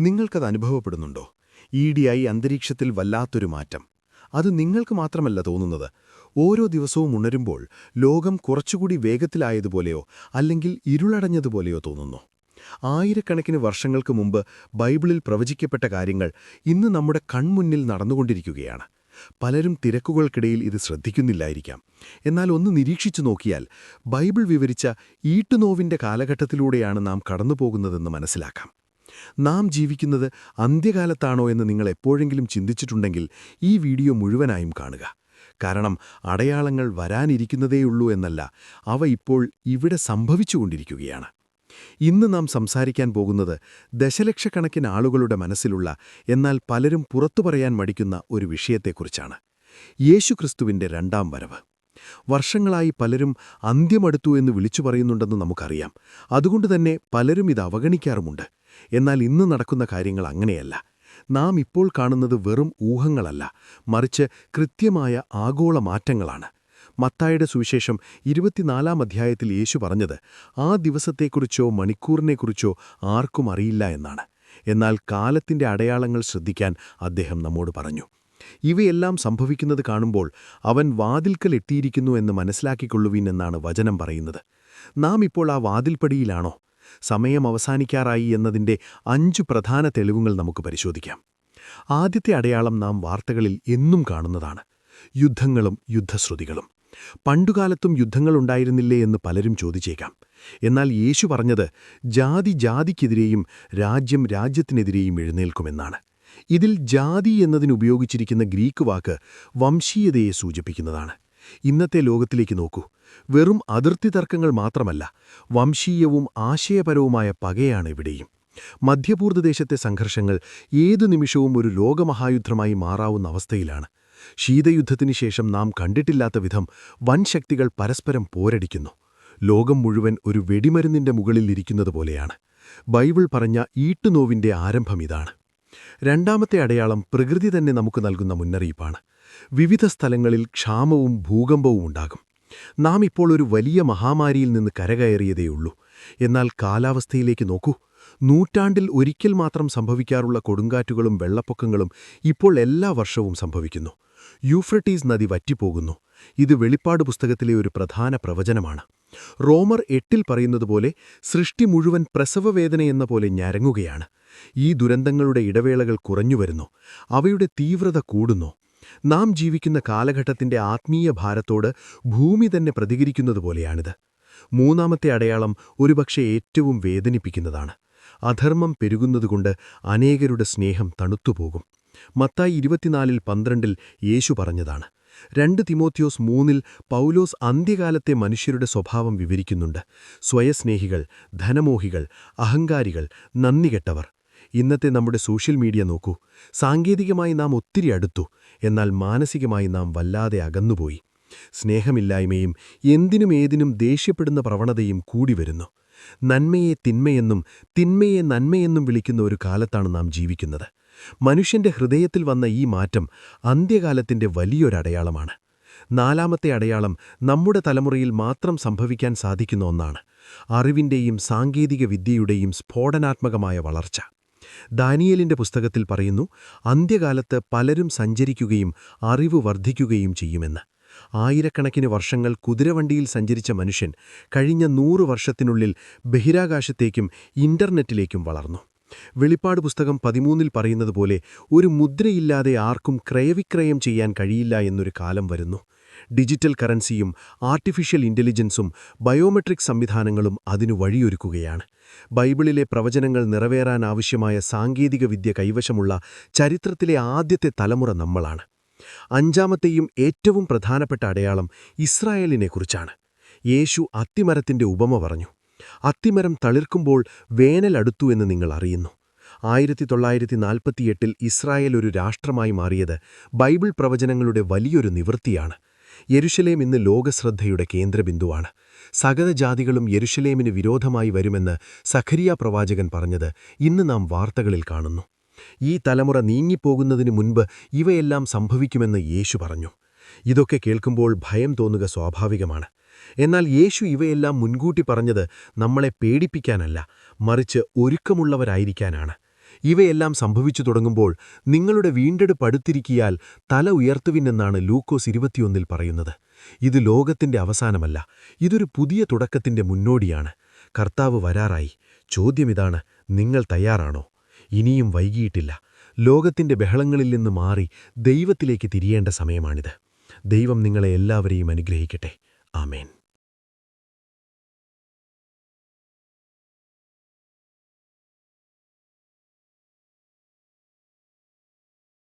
നിങ്ങൾക്കത് അനുഭവപ്പെടുന്നുണ്ടോ? ഈടിയായി അന്തരീക്ഷത്തിൽ വല്ലാത്തൊരു മാറ്റം. അത് നിങ്ങൾക്ക് മാത്രമല്ല തോന്നുന്നത്. ഓരോ ദിവസവും ഉണരുമ്പോൾ ലോകം കുറച്ചുകൂടി വേഗത്തിലായതുപോലെയോ അല്ലെങ്കിൽ ഇരുളടഞ്ഞതുപോലെയോ തോന്നുന്നു. ആയിരക്കണക്കിന് വർഷങ്ങൾക്ക് മുമ്പ് ബൈബിളിൽ പ്രവചിക്കപ്പെട്ട കാര്യങ്ങൾ ഇന്ന് നമ്മുടെ കൺമുന്നിൽ നടന്നുകൊണ്ടിരിക്കുകയാണ്. പലരും തിരക്കുകൾക്കിടയിൽ ഇത് ശ്രദ്ധിക്കുന്നില്ലായിരിക്കാം. എന്നാൽ ഒന്ന് നിരീക്ഷിച്ചു നോക്കിയാൽ ബൈബിൾ വിവരിച്ച ഈട്ടുനോവിന്റെ കാലഘട്ടത്തിലൂടെയാണ് നാം കടന്നുപോകുന്നതെന്ന് മനസ്സിലാക്കാം. നാം ജീവിക്കുന്നത് അന്ത്യകാലത്താണോ എന്ന് നിങ്ങൾ എപ്പോഴെങ്കിലും ചിന്തിച്ചിട്ടുണ്ടെങ്കിൽ ഈ വീഡിയോ മുഴുവനായും കാണുക. കാരണം അടയാളങ്ങൾ വരാനിരിക്കുന്നതേയുള്ളൂ എന്നല്ല അവ ഇപ്പോൾ ഇവിടെ സംഭവിച്ചുകൊണ്ടിരിക്കുകയാണ്. ഇന്ന് നാം സംസാരിക്കാൻ പോകുന്നത് ദശലക്ഷക്കണക്കിന് ആളുകളുടെ മനസ്സിലുള്ള എന്നാൽ പലരും പുറത്തു പറയാൻ മടിക്കുന്ന ഒരു വിഷയത്തെക്കുറിച്ചാണ്. യേശുക്രിസ്തുവിന്റെ രണ്ടാം വരവ്. വർഷങ്ങളായി പലരും അന്ത്യമടുത്തു എന്ന് വിളിച്ചു പറയുന്നുണ്ടെന്ന് നമുക്കറിയാം. അതുകൊണ്ടുതന്നെ പലരും ഇത് അവഗണിക്കാറുമുണ്ട്. എന്നാൽ ഇന്ന് നടക്കുന്ന കാര്യങ്ങൾ അങ്ങനെയല്ല. നാം ഇപ്പോൾ കാണുന്നത് വെറും ഊഹങ്ങളല്ല. മറിച്ച് കൃത്യമായ ആഗോള മാറ്റങ്ങളാണ്. മത്തായുടെ സുവിശേഷം ഇരുപത്തിനാലാം അധ്യായത്തിൽ യേശു പറഞ്ഞത് ആ ദിവസത്തെക്കുറിച്ചോ മണിക്കൂറിനെക്കുറിച്ചോ ആർക്കും അറിയില്ല എന്നാണ്. എന്നാൽ കാലത്തിന്റെ അടയാളങ്ങൾ ശ്രദ്ധിക്കാൻ അദ്ദേഹം നമ്മോട് പറഞ്ഞു. ഇവയെല്ലാം സംഭവിക്കുന്നത് കാണുമ്പോൾ അവൻ വാതിൽക്കൽ എത്തിയിരിക്കുന്നു എന്ന് മനസ്സിലാക്കിക്കൊള്ളുവിൻ എന്നാണ് വചനം പറയുന്നത്. നാം ഇപ്പോൾ ആ വാതിൽപ്പടിയിലാണോ? സമയം അവസാനിക്കാറായി എന്നതിന്റെ അഞ്ചു പ്രധാന തെളിവുകൾ നമുക്ക് പരിശോധിക്കാം. ആദ്യത്തെ അടയാളം നാം വാർത്തകളിൽ എന്നും കാണുന്നതാണ്. യുദ്ധങ്ങളും യുദ്ധശ്രുതികളും. പണ്ടുകാലത്തും യുദ്ധങ്ങളുണ്ടായിരുന്നില്ലേ എന്ന് പലരും ചോദിച്ചേക്കാം. എന്നാൽ യേശു പറഞ്ഞത് ജാതി ജാതിക്കെതിരെയും രാജ്യം രാജ്യത്തിനെതിരെയും എഴുന്നേൽക്കുമെന്നാണ്. ഇതിൽ ജാതി എന്നതിനുപയോഗിച്ചിരിക്കുന്ന ഗ്രീക്ക് വാക്ക് വംശീയതയെ സൂചിപ്പിക്കുന്നതാണ്. ഇന്നത്തെ ലോകത്തിലേക്ക് നോക്കൂ. വെറും അതിർത്തി തർക്കങ്ങൾ മാത്രമല്ല വംശീയവും ആശയപരവുമായ പകയാണ് ഇവിടെയും. മധ്യപൂർവദേശത്തെ സംഘർഷങ്ങൾ ഏതു നിമിഷവും ഒരു ലോകമഹായുദ്ധമായി മാറാവുന്ന അവസ്ഥയിലാണ്. ശീതയുദ്ധത്തിനു ശേഷം നാം കണ്ടിട്ടില്ലാത്ത വിധം വൻശക്തികൾ പരസ്പരം പോരടിക്കുന്നു. ലോകം മുഴുവൻ ഒരു വെടിമരുന്നിന്റെ മുകളിൽ ഇരിക്കുന്നതുപോലെയാണ്. ബൈബിൾ പറഞ്ഞ ഈട്ടുനോവിന്റെ ആരംഭം ഇതാണ്. രണ്ടാമത്തെ അടയാളം പ്രകൃതി തന്നെ നമുക്ക് നൽകുന്ന മുന്നറിയിപ്പാണ്. വിവിധ സ്ഥലങ്ങളിൽ ക്ഷാമവും ഭൂകമ്പവും ഉണ്ടാകും. നാം ഇപ്പോൾ ഒരു വലിയ മഹാമാരിയിൽ നിന്ന് കരകയറിയതേയുള്ളൂ എന്നാൽ കാലാവസ്ഥയിലേക്ക് നോക്കൂ. നൂറ്റാണ്ടിൽ ഒരിക്കൽ മാത്രം സംഭവിക്കാറുള്ള കൊടുങ്കാറ്റുകളും വെള്ളപ്പൊക്കങ്ങളും ഇപ്പോൾ എല്ലാ വർഷവും സംഭവിക്കുന്നു. യൂഫ്രട്ടീസ് നദി വറ്റിപ്പോകുന്നു. ഇത് വെളിപ്പാട് പുസ്തകത്തിലെ ഒരു പ്രധാന പ്രവചനമാണ്. റോമർ എട്ടിൽ പറയുന്നതുപോലെ സൃഷ്ടി മുഴുവൻ പ്രസവവേദനയെന്ന പോലെ ഞരങ്ങുകയാണ്. ഈ ദുരന്തങ്ങളുടെ ഇടവേളകൾ കുറഞ്ഞുവരുന്നു അവയുടെ തീവ്രത കൂടുന്നു. നാം ജീവിക്കുന്ന കാലഘട്ടത്തിന്റെ ആത്മീയ ഭാരത്തോട് ഭൂമി തന്നെ പ്രതികരിക്കുന്നതുപോലെയാണിത്. മൂന്നാമത്തെ അടയാളം ഒരുപക്ഷെ ഏറ്റവും വേദനിപ്പിക്കുന്നതാണ്. അധർമ്മം പെരുകുന്നതുകൊണ്ട് അനേകരുടെ സ്നേഹം തണുത്തുപോകും. മത്തായി ഇരുപത്തിനാലിൽ പന്ത്രണ്ടിൽ യേശു പറഞ്ഞതാണ് രണ്ട് തിമോത്യോസ് മൂന്നിൽ പൗലോസ് അന്ത്യകാലത്തെ മനുഷ്യരുടെ സ്വഭാവം വിവരിക്കുന്നുണ്ട്. സ്വയസ്നേഹികൾ ധനമോഹികൾ അഹങ്കാരികൾ നന്ദികെട്ടവർ. ഇന്നത്തെ നമ്മുടെ സോഷ്യൽ മീഡിയ നോക്കൂ. സാങ്കേതികമായി നാം ഒത്തിരി അടുത്തു. എന്നാൽ മാനസികമായി നാം വല്ലാതെ അകന്നുപോയി. സ്നേഹമില്ലായ്മയും എന്തിനും ഏതിനും ദേഷ്യപ്പെടുന്ന പ്രവണതയും കൂടി വരുന്നു. നന്മയെ തിന്മയെന്നും തിന്മയെ നന്മയെന്നും വിളിക്കുന്ന ഒരു കാലത്താണ് നാം ജീവിക്കുന്നത്. മനുഷ്യന്റെ ഹൃദയത്തിൽ വന്ന ഈ മാറ്റം അന്ത്യകാലത്തിന്റെ വലിയൊരടയാളമാണ്. നാലാമത്തെ അടയാളം നമ്മുടെ തലമുറയിൽ മാത്രം സംഭവിക്കാൻ സാധിക്കുന്ന ഒന്നാണ്. അറിവിന്റെയും സാങ്കേതിക വിദ്യയുടെയും സ്ഫോടനാത്മകമായ വളർച്ച. ദാനിയലിന്റെ പുസ്തകത്തിൽ പറയുന്നു അന്ത്യകാലത്ത് പലരും സഞ്ചരിക്കുകയും അറിവ് വർദ്ധിക്കുകയും ചെയ്യുമെന്ന്. ആയിരക്കണക്കിന് വർഷങ്ങൾ കുതിരവണ്ടിയിൽ സഞ്ചരിച്ച മനുഷ്യൻ കഴിഞ്ഞ നൂറു വർഷത്തിനുള്ളിൽ ബഹിരാകാശത്തേക്കും ഇന്റർനെറ്റിലേക്കും വളർന്നു. വെളിപ്പാട് പുസ്തകം പതിമൂന്നിൽ പറയുന്നത് പോലെ ഒരു മുദ്രയില്ലാതെ ആർക്കും ക്രയവിക്രയം ചെയ്യാൻ കഴിയില്ല എന്നൊരു കാലം വരുന്നു. ഡിജിറ്റൽ കറൻസിയും ആർട്ടിഫിഷ്യൽ ഇന്റലിജൻസും ബയോമെട്രിക് സംവിധാനങ്ങളും അതിനു വഴിയൊരുക്കുകയാണ്. ബൈബിളിലെ പ്രവചനങ്ങൾ നിറവേറാനാവശ്യമായ സാങ്കേതികവിദ്യ കൈവശമുള്ള ചരിത്രത്തിലെ ആദ്യത്തെ തലമുറ നമ്മളാണ്. അഞ്ചാമത്തെയും ഏറ്റവും പ്രധാനപ്പെട്ട അടയാളം ഇസ്രായേലിനെക്കുറിച്ചാണ്. യേശു അത്തിമരത്തിന്റെ ഉപമ പറഞ്ഞു. അത്തിമരം തളിർക്കുമ്പോൾ വേനലടുത്തു എന്ന് നിങ്ങൾ അറിയുന്നു. ആയിരത്തി തൊള്ളായിരത്തി നാൽപ്പത്തിയെട്ടിൽ ഇസ്രായേൽ ഒരു രാഷ്ട്രമായി മാറിയത് ബൈബിൾ പ്രവചനങ്ങളുടെ വലിയൊരു നിവൃത്തിയാണ്. യെരുഷലേം ഇന്ന് ലോകശ്രദ്ധയുടെ കേന്ദ്രബിന്ദുവാണ്. സകലജാതികളും യെരുഷലേമിന് വിരോധമായി വരുമെന്ന് സഖരിയ പ്രവാചകൻ പറഞ്ഞത് ഇന്ന് നാം വാർത്തകളിൽ കാണുന്നു. ഈ തലമുറ നീങ്ങിപ്പോകുന്നതിന് മുൻപ് ഇവയെല്ലാം സംഭവിക്കുമെന്ന് യേശു പറഞ്ഞു. ഇതൊക്കെ കേൾക്കുമ്പോൾ ഭയം തോന്നുക സ്വാഭാവികമാണ്. എന്നാൽ യേശു ഇവയെല്ലാം മുൻകൂട്ടി പറഞ്ഞത് നമ്മളെ പേടിപ്പിക്കാനല്ല മറിച്ച് ഒരുക്കമുള്ളവരായിരിക്കാനാണ്. ഇവയെല്ലാം സംഭവിച്ചു തുടങ്ങുമ്പോൾ നിങ്ങളുടെ വീണ്ടെടുപ്പ് അടുത്തിരിക്കിയാൽ തല ഉയർത്തുവിനെന്നാണ് ലൂക്കോസ് ഇരുപത്തിയൊന്നിൽ പറയുന്നത്. ഇത് ലോകത്തിന്റെ അവസാനമല്ല ഇതൊരു പുതിയ തുടക്കത്തിന്റെ മുന്നോടിയാണ്. കർത്താവ് വരാറായി. ചോദ്യമിതാണ് നിങ്ങൾ തയ്യാറാണോ? ഇനിയും വൈകിയിട്ടില്ല. ലോകത്തിന്റെ ബഹളങ്ങളിൽ നിന്ന് മാറി ദൈവത്തിലേക്ക് തിരിയേണ്ട സമയമാണിത്. ദൈവം നിങ്ങളെ എല്ലാവരെയും അനുഗ്രഹിക്കട്ടെ. ആമേൻ.